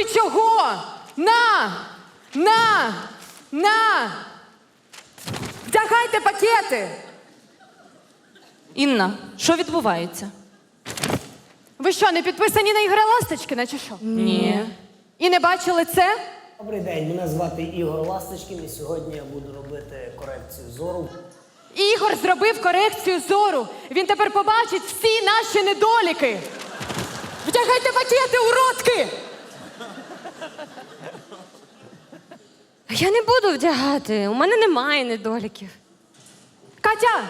Ви чого? На! На! На! Вдягайте пакети! Інна, що відбувається? Ви що, не підписані на ігри Ласточкина чи що? Ні. І не бачили це? Добрий день, мене звати Ігор Ласточкін, і сьогодні я буду робити корекцію зору. Ігор зробив корекцію зору. Він тепер побачить всі наші недоліки. Вдягайте пакети, уродки! Я не буду вдягати, у мене немає недоліків. Катя,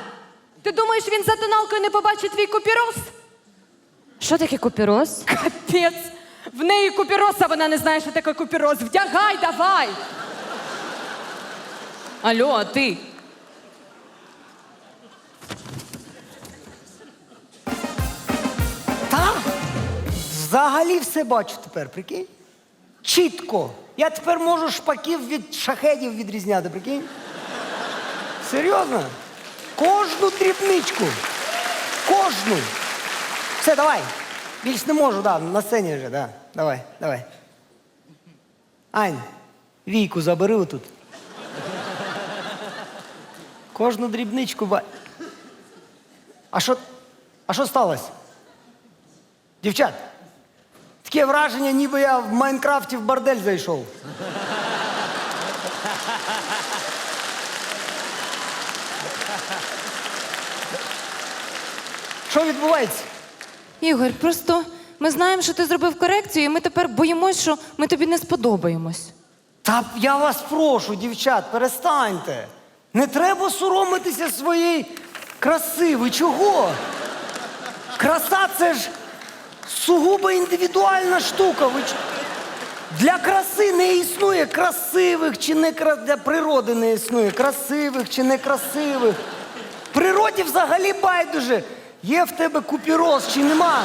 ти думаєш, він за тоналкою не побачить твій купірос? Що таке купіроз? Капець! В неї купірос, а вона не знає, що таке купірос. Вдягай, давай! Алло, а ти? Та? Взагалі все бачу тепер, прикинь? Чітко. Я тепер можу шпаків від шахедів відрізняти, прикинь? Серйозно? Кожну дрібничку. Кожну. Все, давай. Більш не можу, да, на сцені вже, да. Давай, давай. Ань, війку забери отут. Кожну дрібничку ба. А що. А що сталося? Дівчат, таке враження, ніби я в Майнкрафті в бордель зайшов. Що відбувається? Ігор, просто ми знаємо, що ти зробив корекцію, і ми тепер боїмось, що ми тобі не сподобаємось. Та я вас прошу, дівчат, перестаньте. Не треба соромитися своєї краси. Ви чого? Краса це ж сугубо індивідуальна штука. Для краси не існує красивих чи не кра... для природи не існує красивих чи некрасивих. Природі взагалі байдуже. Є в тебе купіроз чи нема.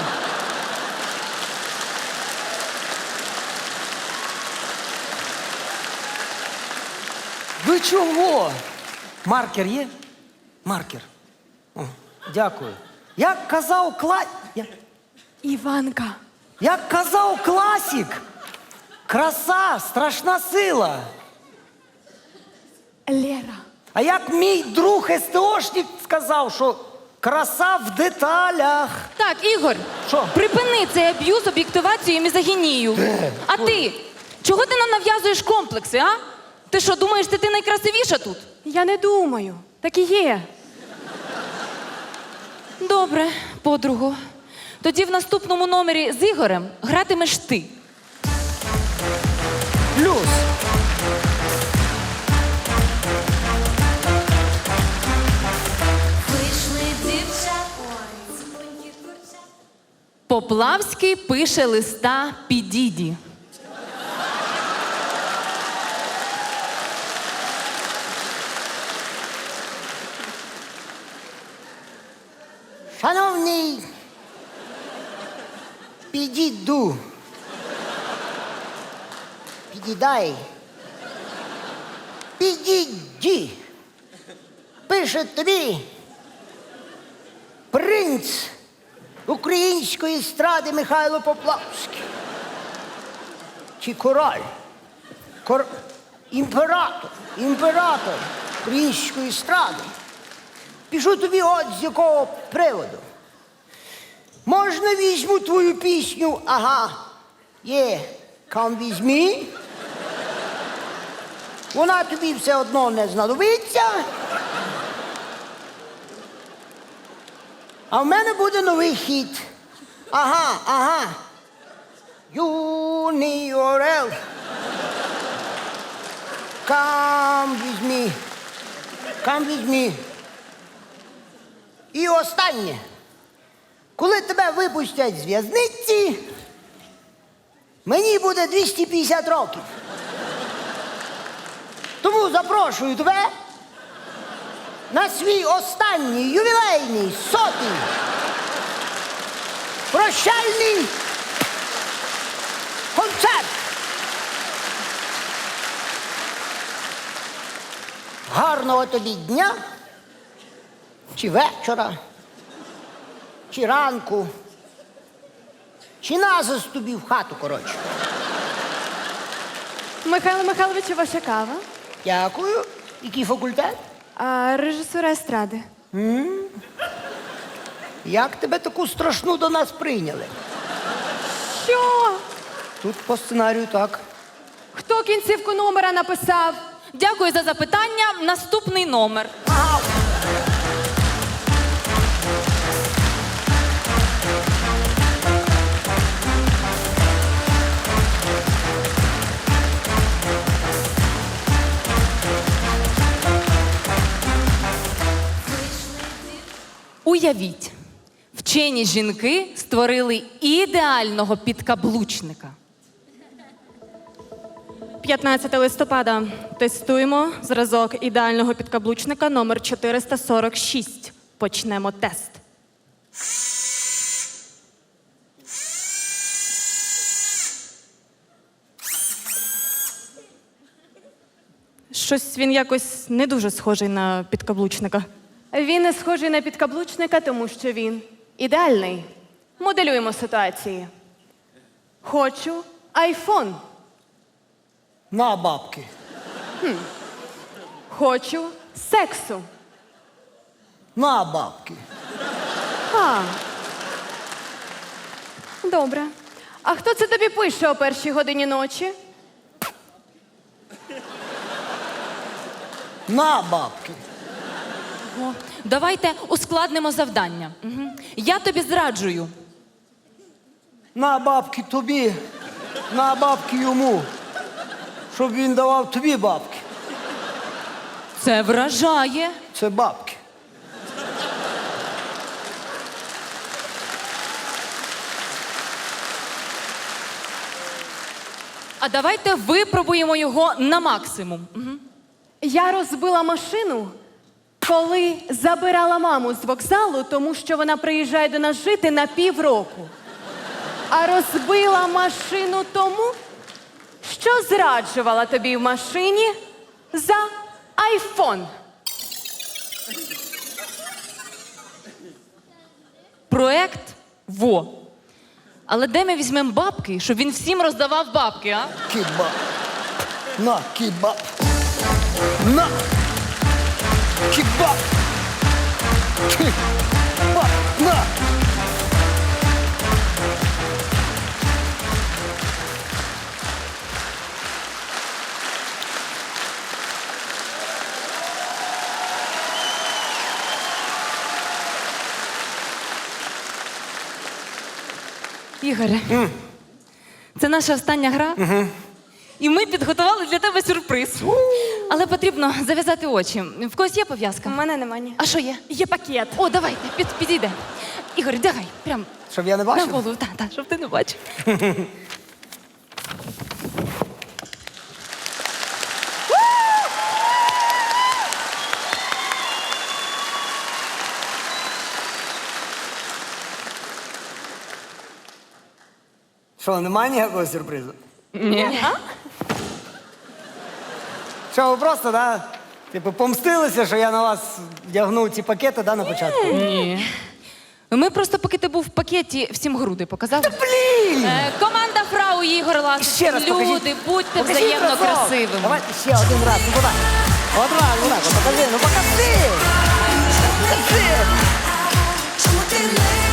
Ви чого? Маркер є? Маркер. О, дякую. Як казав кла... Я- Іванка. Як казав класік, краса страшна сила. Лера. А як мій друг СТОшник сказав, що краса в деталях. Так, Ігор, Що? припини цей аб'юз, об'єктивацію і мізогінію. А ти? Чого ти нам нав'язуєш комплекси, а? Ти що, думаєш, ти, ти найкрасивіша тут? Я не думаю. Так і є. Добре, подругу. Тоді в наступному номері з Ігорем гратимеш ти. Плюс. Вийшли дівчата. Поплавський пише листа Підіді. Шановний, підіду. Підідай. Підіді. Пише тобі принц української естради Михайло Поплавський. Чи король? Кор... Імператор. Імператор української естради. Пишу тобі от з якого приводу. Можна візьму твою пісню, ага. Є, кам візьмі. Вона тобі все одно не знадобиться. А в мене буде новий хіт. Ага, ага. Юний Орел. Кам візьмі. Кам візьмі. І останнє. Коли тебе випустять з в'язниці, мені буде 250 років. Тому запрошую тебе на свій останній ювілейний сотий прощальний концерт. Гарного тобі дня чи вечора, чи ранку, чи назис тобі в хату, коротше. Михайло Михайловичу, ваша кава. Дякую. Який факультет? А, режисура естради. Як тебе таку страшну до нас прийняли? Що? Тут по сценарію так. Хто кінцівку номера написав? Дякую за запитання. Наступний номер. Уявіть, вчені жінки створили ідеального підкаблучника. 15 листопада. Тестуємо зразок ідеального підкаблучника номер 446. Почнемо тест. Щось він якось не дуже схожий на підкаблучника. Він не схожий на підкаблучника, тому що він ідеальний. Моделюємо ситуації. Хочу айфон. На бабки. Хочу сексу. На бабки. А. Добре. А хто це тобі пише о першій годині ночі? На бабки. О, давайте ускладнимо завдання. Угу. Я тобі зраджую. На бабки тобі. На бабки йому. Щоб він давав тобі бабки. Це вражає. Це бабки. А давайте випробуємо його на максимум. Угу. Я розбила машину, коли забирала маму з вокзалу, тому що вона приїжджає до нас жити на півроку. А розбила машину тому, що зраджувала тобі в машині за айфон. Проект во. Але де ми візьмемо бабки, щоб він всім роздавав бабки, а? Кібаб. На, кібаб. На. Кібаб. Кібаб. На. Ігоре, це наша остання гра. І ми підготували для тебе сюрприз. Але потрібно зав'язати очі. В когось є пов'язка? У мене немає. А що є? Є пакет. О, давайте, під, підійде. Ігор, давай, прям Щоб я не на бачив? голову, так, так, щоб ти не бачив. Що, немає ніякого сюрпризу? Ні. Що, ви просто, да? Типу, помстилися, що я на вас вдягнув ці пакети, да, на початку? Ні. Ми просто, поки ти був в пакеті, всім груди показали. Блін! Е, команда Фрау Ігор Лас. Ще раз покажіть. Люди, будьте Покажіть взаємно разом. красивими. Давайте ще один раз, ну подай. Один раз, ну так, от покажи, ну покажи! Покажи! Чому ти не